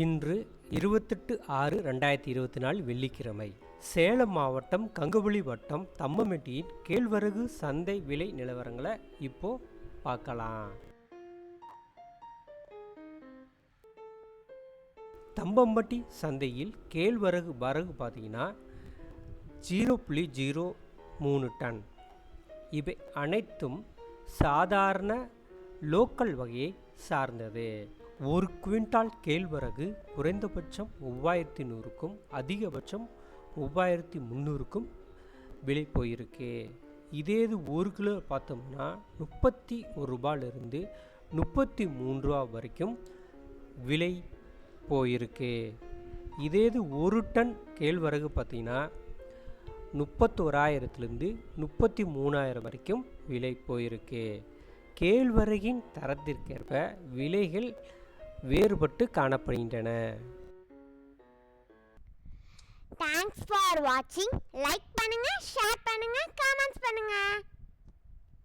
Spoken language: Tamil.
இன்று இருபத்தெட்டு ஆறு ரெண்டாயிரத்தி இருபத்தி நாலு வெள்ளிக்கிழமை. சேலம் மாவட்டம் கங்குபுலி வட்டம் தம்மமெட்டியின் கேழ்வரகு சந்தை விலை நிலவரங்களை இப்போ பார்க்கலாம். தம்பம்பட்டி சந்தையில் கேழ்வரகு வரகு பார்த்தீங்கன்னா ஜீரோ புள்ளி ஜீரோ மூணு டன். இவை அனைத்தும் சாதாரண லோக்கல் வகையை சார்ந்தது. ஒரு குவிண்டால் கேழ்வரகு குறைந்தபட்சம் மூவாயிரத்தி நூறுக்கும் அதிகபட்சம் மூவாயிரத்தி முந்நூறுக்கும் விலை போயிருக்கு. இதே இது ஒரு கிலோ பார்த்தோம்னா முப்பத்தி ஒரு ரூபாயிலிருந்து முப்பத்தி மூன்று ரூபா வரைக்கும் விலை போயிருக்கு. இதே இது ஒரு டன் கேழ்வரகு பார்த்தீங்கன்னா முப்பத்தோராயிரத்துலேருந்து முப்பத்தி மூணாயிரம் வரைக்கும் விலை போயிருக்கு. கேழ்வரகின் தரத்திற்கேற்ப விலைகள் வேறுபட்டு காணப்படுகின்றன. தேங்க்ஸ் ஃபார் வாட்சிங் லைக் பண்ணுங்க ஷேர் பண்ணுங்க கமெண்ட்ஸ் பண்ணுங்க.